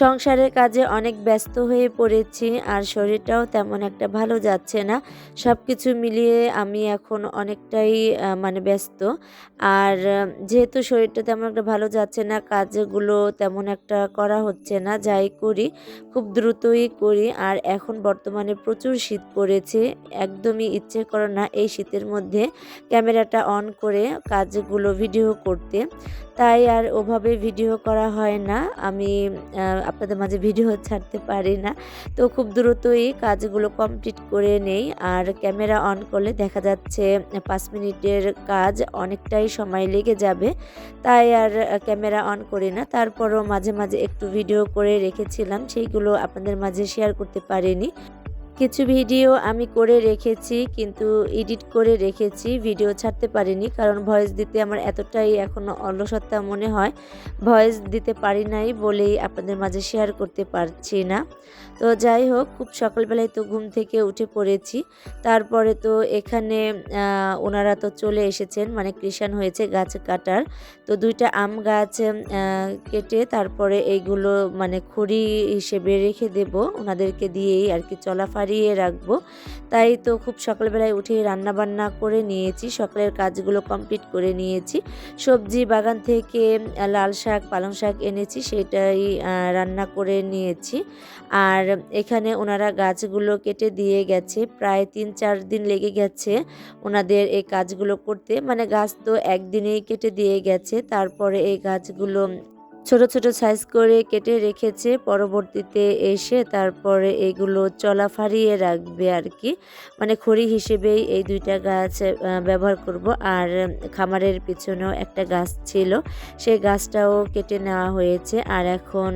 সংসারের কাজে অনেক ব্যস্ত হয়ে পড়েছি আর শরীরটাও তেমন একটা ভালো যাচ্ছে না। সব কিছু মিলিয়ে আমি এখন অনেকটাই মানে ব্যস্ত। আর যেহেতু শরীরটা তেমন একটা ভালো যাচ্ছে না, কাজগুলো তেমন একটা করা হচ্ছে না, যাই করি, খুব দ্রুতই করি। আর এখন বর্তমানে প্রচুর শীত পড়েছে, একদমই ইচ্ছে করে না এই শীতের মধ্যে ক্যামেরাটা অন করে কাজগুলো ভিডিও করতে। তাই আর ওভাবে ভিডিও করা হয় না। আমি আপনাদের মাঝে ভিডিও ছাড়তে পারি না। তো খুব দ্রুতই কাজগুলো কমপ্লিট করে নেই। আর ক্যামেরা অন করলে দেখা যাচ্ছে পাঁচ মিনিটের কাজ অনেকটাই সময় লেগে যাবে। তাই আর ক্যামেরা অন করি না। তারপরও মাঝে মাঝে একটু ভিডিও করে রেখেছিলাম। সেইগুলো আপনাদের মাঝে শেয়ার করতে পারিনি। কিছু ভিডিও আমি করে রেখেছি, কিন্তু এডিট করে রেখেছি, ভিডিও ছাড়তে পারিনি, কারণ ভয়েস দিতে আমার এতটাই এখনও অলসত্তা মনে হয়। ভয়েস দিতে পারি নাই বলেই আপনাদের মাঝে শেয়ার করতে পারছি না। তো যাই হোক, খুব সকালবেলায় তো ঘুম থেকে উঠে পড়েছি। তারপরে তো এখানে ওনারা তো চলে এসেছেন মানে কৃষাণ হয়েছে গাছ কাটার। তো দুইটা আম গাছ কেটে তারপরে এইগুলো মানে খড়ি হিসেবে রেখে দেব। ওনাদেরকে দিয়েই আর কি চলা ফারিয়ে রাখব। তাই তো খুব সকালবেলায় উঠে রান্না বান্না করে নিয়েছি, সকালের কাজগুলো কমপ্লিট করে নিয়েছি। সবজি বাগান থেকে লাল শাক, পালং শাক এনেছি, সেটাই রান্না করে নিয়েছি। আর এখানে ওনারা গাছগুলো কেটে দিয়ে গেছে, প্রায় তিন চার দিন লেগে গেছে ওনাদের এই কাজগুলো করতে। মানে গাছ তো একদিনেই কেটে দিয়ে গেছে, তারপরে এই গাছগুলো ছোট ছোট সাইজ করে কেটে রেখেছে। পরবর্তীতে এসে তারপরে এগুলো চলা ফারিয়ে রাখবে আর কি মানে খড়ি হিসেবেই এই দুইটা গাছ ব্যবহার করব। আর খামারের পিছনেও একটা গাছ ছিল। সেই গাছটাও কেটে নেওয়া হয়েছে। আর এখন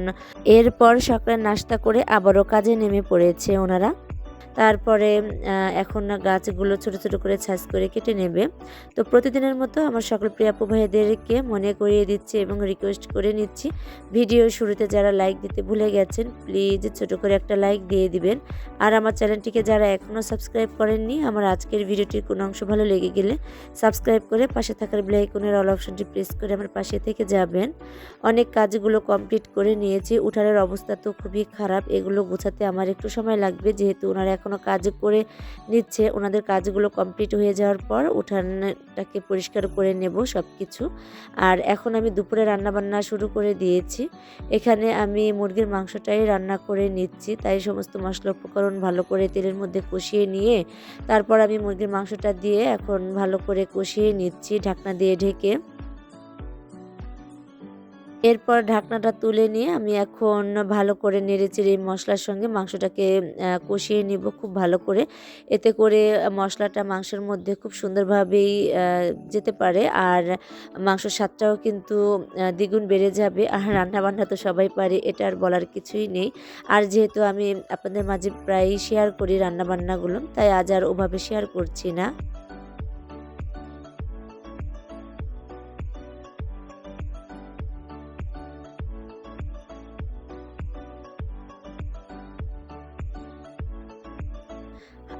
এরপর সকালে নাস্তা করে আবারও কাজে নেমে পড়েছে ওনারা। তারপরে এখন না গাছগুলো ছোট ছোট করে ছাঁচ করে কেটে নেবে। তো প্রতিদিনের মতো আমার সকল প্রিয় আপু ভাইদেরকে মনে করিয়ে দিচ্ছি এবং রিকোয়েস্ট করে নিচ্ছি। ভিডিও শুরুতে যারা লাইক দিতে ভুলে গেছেন প্লিজ ছোট করে একটা লাইক দিয়ে দিবেন। আর আমার চ্যানেলটিকে যারা এখনও সাবস্ক্রাইব করেননি, আমার আজকের ভিডিওটির কোনো অংশ ভালো লেগে গেলে সাবস্ক্রাইব করে পাশে থাকার ব্লাইকনের অল অপশনটি প্রেস করে আমার পাশে থেকে যাবেন। অনেক কাজগুলো কমপ্লিট করে নিয়েছি। উঠানের অবস্থা তো খুবই খারাপ, এগুলো গোছাতে আমার একটু সময় লাগবে, যেহেতু ওনারা এখনও কাজ করে নিচ্ছে, ওনাদের কাজগুলো কমপ্লিট হয়ে যাওয়ার পর উঠানটাকে পরিষ্কার করে নেব সব কিছু আর এখন আমি দুপুরে রান্না বান্না শুরু করে দিয়েছি। এখানে আমি মুরগির মাংসটাই রান্না করে নিচ্ছি। তাই সমস্ত মশলা উপকরণ ভালো করে তেলের মধ্যে কষিয়ে নিয়ে তারপর আমি মুরগির মাংসটা দিয়ে এখন ভালো করে কষিয়ে নিচ্ছি ঢাকনা দিয়ে ঢেকে। এরপর ঢাকনাটা তুলে নিয়ে আমি এখন ভালো করে নেড়েচেড়ে এই মশলার সঙ্গে মাংসটাকে কষিয়ে নিব খুব ভালো করে। এতে করে মশলাটা মাংসের মধ্যে খুব সুন্দরভাবেই যেতে পারে আর মাংসর স্বাদটাও কিন্তু দ্বিগুণ বেড়ে যাবে। আর রান্না বান্না তো সবাই পারে, এটা আর বলার কিছুই নেই। আর যেহেতু আমি আপনাদের মাঝে প্রায়ই শেয়ার করি রান্নাবান্নাগুলো, তাই আজ আর ওভাবে শেয়ার করছি না।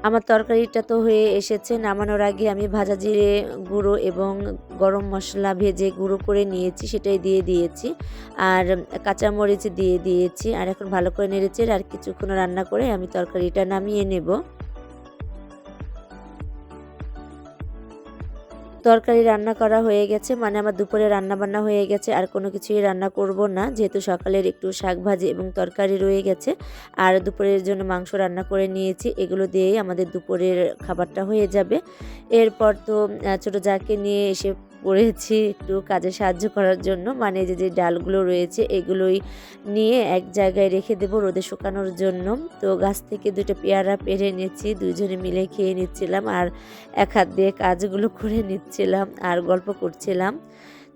আমার তরকারিটা তো হয়ে এসেছে, নামানোর আগে আমি ভাজা জিরে গুঁড়ো এবং গরম মশলা ভেজে গুঁড়ো করে নিয়েছি, সেটাই দিয়ে দিয়েছি। আর কাঁচামরিচ দিয়ে দিয়েছি, আর এখন ভালো করে নেড়েছে আর কিছুক্ষণ রান্না করে আমি তরকারিটা নামিয়ে নেব। তরকারি রান্না করা হয়ে গেছে মানে আমার দুপুরে রান্না বান্না হয়ে গেছে, আর কোনো কিছুই রান্না করব না, যেহেতু সকালের একটু শাক ভাজি এবং তরকারি রয়ে গেছে, আর দুপুরের জন্য মাংস রান্না করে নিয়েছি, এগুলো দিয়েই আমাদের দুপুরের খাবারটা হয়ে যাবে। এরপর তো ছোটো যাকে নিয়ে এসে পড়েছি একটু কাজে সাহায্য করার জন্য। মানে যে যে ডালগুলো রয়েছে, এগুলোই নিয়ে এক জায়গায় রেখে দেবো রোদে শুকানোর জন্য। তো গাছ থেকে দুটো পেয়ারা পেরে নিয়েছি দুজনে মিলে খেয়ে নিচ্ছিলাম। আর এক হাত দিয়ে কাজগুলো করে নিচ্ছিলাম, আর গল্প করছিলাম।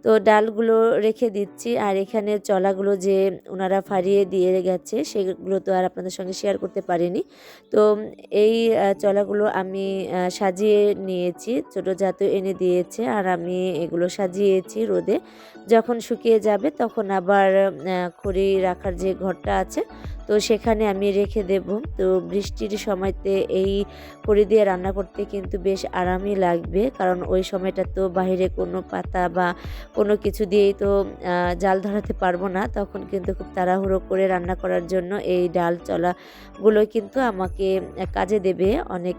তো ডালগুলো রেখে দিচ্ছি। আর এখানে চলাগুলো যে ওনারা ফারিয়ে দিয়ে গেছে, সেগুলো তো আর আপনাদের সঙ্গে শেয়ার করতে পারিনি। তো এই চলাগুলো আমি সাজিয়ে নিয়েছি। ছোটো জাতু এনে দিয়েছে আর আমি এগুলো সাজিয়েছি রোদে। যখন শুকিয়ে যাবে তখন আবার খড়ি রাখার যে ঘরটা আছে, তো সেখানে আমি রেখে দেব। তো বৃষ্টির সময়তে এই খড়ি দিয়ে রান্না করতে কিন্তু বেশ আরামই লাগবে। কারণ ওই সময়টা তো বাইরে কোনো পাতা বা কোনো কিছু দিয়েই তো জাল ধরাতে পারব না। তখন কিন্তু খুব তাড়াহুড়ো করে রান্না করার জন্য এই ডাল চলাগুলো কিন্তু আমাকে কাজে দেবে অনেক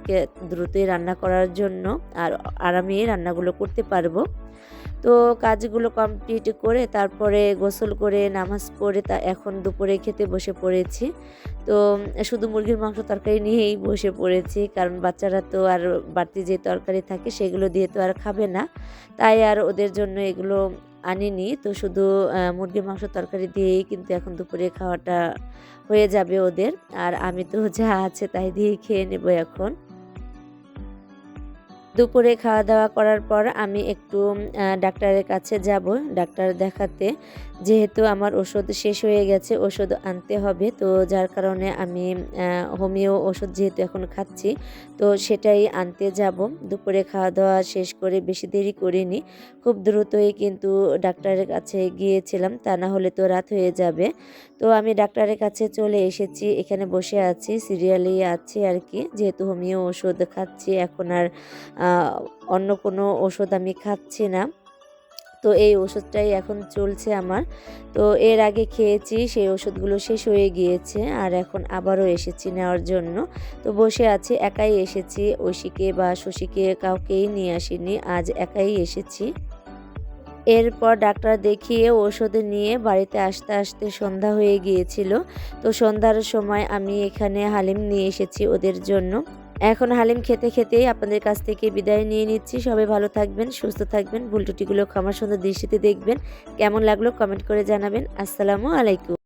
দ্রুতই রান্না করার জন্য। আর আরামে রান্নাগুলো করতে পারব। তো কাজগুলো কমপ্লিট করে তারপরে গোসল করে, নামাজ পড়ে তা এখন দুপুরে খেতে বসে পড়েছি। তো শুধু মুরগির মাংস তরকারি নিয়েই বসে পড়েছি, কারণ বাচ্চারা তো আর বাড়তি যে তরকারি থাকে সেগুলো দিয়ে তো আর খাবে না। তাই আর ওদের জন্য এগুলো আনিনি। তো শুধু মুরগির মাংস তরকারি দিয়েই কিন্তু এখন দুপুরে খাওয়াটা হয়ে যাবে ওদের। আর আমি তো যা আছে তাই দিয়েই খেয়ে নেব এখন। দুপুরে খাওয়া দাওয়া করার পর আমি একটু ডাক্তারের কাছে যাব। ডাক্তার দেখাতে, যেহেতু আমার ওষুধ শেষ হয়ে গেছে, ওষুধ আনতে হবে। তো যার কারণে আমি হোমিও ওষুধ যেহেতু এখন খাচ্ছি, তো সেটাই আনতে যাব। দুপুরে খাওয়া দাওয়া শেষ করে বেশি দেরি করিনি। খুব দ্রুতই কিন্তু ডাক্তারের কাছে গিয়েছিলাম। তা না হলে তো রাত হয়ে যাবে। তো আমি ডাক্তারের কাছে চলে এসেছি, এখানে বসে আছি সিরিয়ালেই আছি আর কি। যেহেতু হোমিও ওষুধ খাচ্ছি, এখন আর অন্য কোনো ওষুধ আমি খাচ্ছি না। তো এই ওষুধটাই এখন চলছে আমার। তো এর আগে খেয়েছি, সেই ওষুধগুলো শেষ হয়ে গিয়েছে আর এখন আবারও এসেছি নেওয়ার জন্য। তো বসে আছি, একাই এসেছি, ঐশীকে বা শশীকে কাউকেই নিয়ে আসিনি, আজ একাই এসেছি। এরপর ডাক্তার দেখিয়ে ওষুধ নিয়ে বাড়িতে আসতে আসতে সন্ধ্যা হয়ে গিয়েছিল। তো সন্ধ্যার সময় আমি এখানে হালিম নিয়ে এসেছি ওদের জন্য। এখন হালিম খেতে খেতেই আপনাদের কাছ থেকে বিদায় নিয়ে নিচ্ছি। সবাই ভালো থাকবেন, সুস্থ থাকবেন, ভুল খামার সুন্দর দৃষ্টিতে দেখবেন। কেমন লাগল কমেন্ট করে জানাবেন। আসসালামু আলাইকুম।